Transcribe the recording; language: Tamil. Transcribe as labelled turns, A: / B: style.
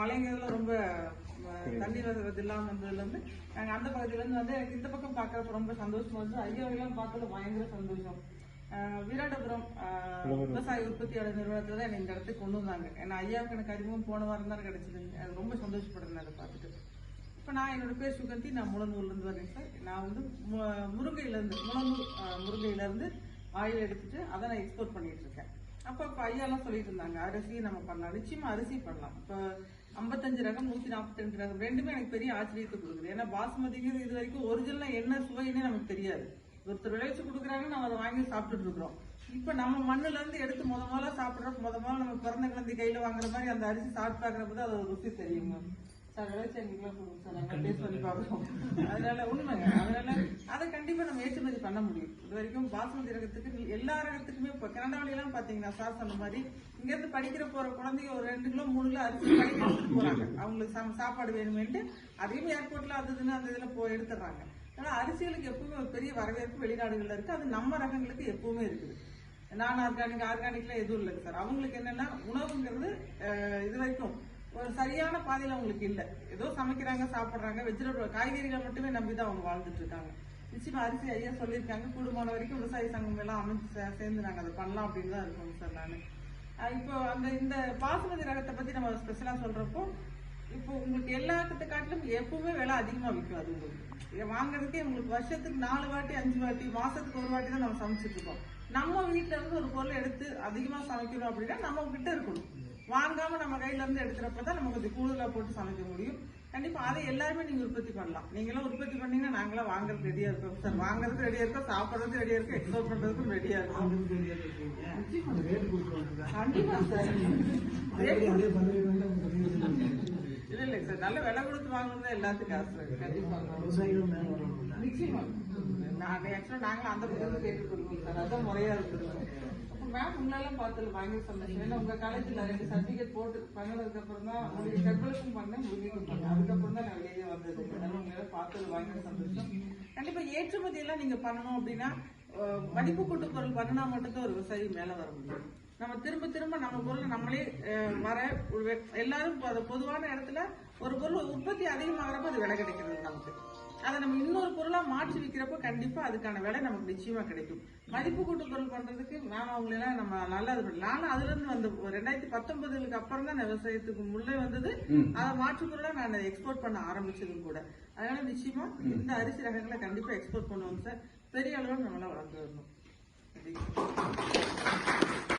A: மலைங்கிறதுல ரொம்ப அஹ், தண்ணி வசதி இல்லாம வந்ததுல இருந்து நாங்க அந்த பகுதியில இருந்து வந்து எனக்கு இந்த பக்கம் பார்க்கறப்ப ரொம்ப சந்தோஷமா இருந்துச்சு. ஐயாவெல்லாம் பார்த்தது பயங்கர சந்தோஷம். அஹ், விவசாய உற்பத்தியாளர் நிறுவனத்துல தான் என்னை இந்த இடத்துக்கு கொண்டு வந்தாங்க. ஏன்னா ஐயாவுக்கு எனக்கு அறிமுகம் போன வாரம் தான் கிடைச்சது. அது ரொம்ப சந்தோஷப்படுறேன் அதை பார்த்துட்டு. இப்போ நான் என்னோட பேர் சுகந்தி நான் முளநூர்ல இருந்து வரேன் சார். நான் வந்து மு- முருங்கையில இருந்து முளநூர் அஹ், முருங்கையில இருந்து ஆயில் எடுத்துட்டு அதை நான் எக்ஸ்போர்ட் பண்ணிட்டு இருக்கேன். அப்போ இப்போ ஐயாலாம் சொல்லிட்டு இருந்தாங்க அரிசி நம்ம பண்ணலாம் நிச்சயமா அரிசி பண்ணலாம். இப்போ ஐம்பத்தஞ்சு ரகம் நூத்தி நாற்பத்தஞ்சு ரகம். ரெண்டுமே எனக்கு பெரிய ஆச்சரியத்தை கொடுக்குது. ஏன்னா பாசுமதிங்கிறது இது வரைக்கும் ஒரிஜினலாக என்ன சுவைன்னே நமக்கு தெரியாது. ஒருத்தர் விளைவிச்சு கொடுக்குறாங்க நம்ம அதை வாங்கி சாப்பிட்டுட்டு இருக்கிறோம். இப்ப நம்ம மண்ணுல இருந்து எடுத்து முத முதல்ல சாப்பிடுறப்ப முத முதல்ல நம்ம பிறந்த குழந்தை கையில வாங்குற மாதிரி அந்த அரிசி சாப்பிட்டு பார்க்குறப்ப தான் அது ஒரு ருசி தெரியுங்க. சார் விளைவிச்சு எங்களுக்குலாம் சார். நாங்கள் டேஸ்ட் பண்ணி பார்க்குறோம் அதனால உண்மைங்க. அதை கண்டிப்பா நம்ம ஏற்றுமதி பண்ண முடியும். இது வரைக்கும் பாசுமதி ரகத்துக்கு எல்லா ரகத்துக்குமே இப்போ கனடாவிலாம் பாத்தீங்கன்னா சார் சொன்ன மாதிரி இங்க இருந்து படிக்கிற போற குழந்தைங்க ஒரு ரெண்டு கிலோ மூணு கிலோ அரிசி படிக்க எடுத்துட்டு போறாங்க. அவங்களுக்கு சாப்பாடு வேணுமேன்ட்டு அதையும் ஏர்போர்ட்ல அது இதுன்னு அந்த இதுல போய் எடுத்துடுறாங்க. ஆனா அரிசிகளுக்கு எப்பவுமே ஒரு பெரிய வரவேற்பு வெளிநாடுகள்ல இருக்கு. அது நம்ம ரகங்களுக்கு எப்பவுமே இருக்குது. நான் ஆர்கானிக் ஆர்கானிக்ல எதுவும் இல்லைங்க சார். அவங்களுக்கு என்னன்னா உணவுங்கிறது இது வரைக்கும் ஒரு சரியான பாதையில் அவங்களுக்கு இல்லை. ஏதோ சமைக்கிறாங்க சாப்பிட்றாங்க வெஜிடபிள் காய்கறிகளை மட்டுமே நம்பி தான் அவங்க வாழ்ந்துட்டு இருக்காங்க. நிச்சயமா அரிசி ஐயா சொல்லியிருக்காங்க. கூடுமான வரைக்கும் விவசாய சங்கம் எல்லாம் அமைச்சு சேர்ந்து நாங்கள் அதை பண்ணலாம் அப்படின்னு தான் இருக்கோம் சார் நான். இப்போ அந்த இந்த பாசுமதி ரகத்தை பத்தி நம்ம ஸ்பெஷலா சொல்றப்போ இப்போ உங்களுக்கு எல்லாத்த காட்டிலும் எப்பவுமே விலை அதிகமா விற்கும் அது உங்களுக்கு. இதை வாங்குறதுக்கே உங்களுக்கு வருஷத்துக்கு நாலு வாட்டி அஞ்சு வாட்டி மாசத்துக்கு ஒரு வாட்டி தான் நம்ம சமைச்சிட்டு இருக்கோம். நம்ம வீட்ல இருந்து ஒரு பொருள் எடுத்து அதிகமா சமைக்கணும் அப்படின்னா நம்ம கிட்ட இருக்கணும். வாங்காம நம்ம கையில இருந்து எடுக்கிறப்ப தான் நம்ம கொஞ்சம் கூடுதலா போட்டு சமைக்க முடியும். கண்டிப்பா அதை எல்லாருமே நீங்க உற்பத்தி பண்ணலாம். நீங்களும் உற்பத்தி பண்ணீங்கன்னா நாங்களாம் வாங்குறதுக்கு ரெடியா இருக்கோம். சார் வாங்குறதுக்கு ரெடியா இருக்கோம் சாப்பிடுறதுக்கு ரெடியா இருக்கோம் எக்ஸ்போர்ட் பண்றதுக்கும் ரெடியா இருக்கோம். கண்டிப்பா சார். இல்ல இல்ல சார். நல்ல விலை கொடுத்து வாங்கணும் எல்லாத்துக்கும் ஆசை. கண்டிப்பா நிச்சயமா. நான் ஆக்சுவலா நாங்களும் அந்த பக்கம் கேட்டுக்கொள்வோம் சார் அதான் முறையா இருக்குது. மேம் உங்களெல்லாம் பார்த்ததுல பயங்கர சந்தோஷம் ஏன்னா உங்க காலேஜ்ல ரெண்டு சர்டிபிகேட் போட்டு பண்ணதுக்கு அப்புறம் தான் உங்களுக்கு கர்ப்பலுக்கும் பண்ணேன் முடிவு பண்ணேன். அதுக்கப்புறம் தான் நான் வெளியே வந்தது. அதனால உங்களை பார்த்தது பயங்கர சந்தோஷம் கண்டிப்பா ஏற்றுமதி எல்லாம் நீங்க பண்ணணும் அப்படின்னா மதிப்பு கூட்டு பொருள் பண்ணினா மட்டும்தான் ஒரு விவசாயி மேல வர முடியும் நம்ம திரும்ப திரும்ப நம்ம பொருளை நம்மளே வர எல்லாரும் பொதுவான இடத்துல ஒரு பொருள் உற்பத்தி அதிகமாகிறப்ப அது விலை கிடைக்கிறது நமக்கு. அதை நம்ம இன்னொரு பொருளா மாற்றி விற்கிறப்ப கண்டிப்பா அதுக்கான விலை நமக்கு நிச்சயமா கிடைக்கும். மதிப்பு கூட்டு பொருள் பண்றதுக்கு மேம் அவங்களை எல்லாம் நம்ம நல்லா இது பண்ணலாம். நானும் அதுல இருந்து வந்து ரெண்டாயிரத்தி பத்தொன்பதுக்கு அப்புறம் தான் விவசாயத்துக்கு முன்னே வந்தது. அதை மாற்று பொருளா நான் எக்ஸ்போர்ட் பண்ண ஆரம்பிச்சதும் கூட. அதனால நிச்சயமா இந்த அரிசி ரகங்களை கண்டிப்பா எக்ஸ்போர்ட் பண்ணுவோம் சார். பெரிய அளவில் நம்மளால வளர்ந்து வரணும்.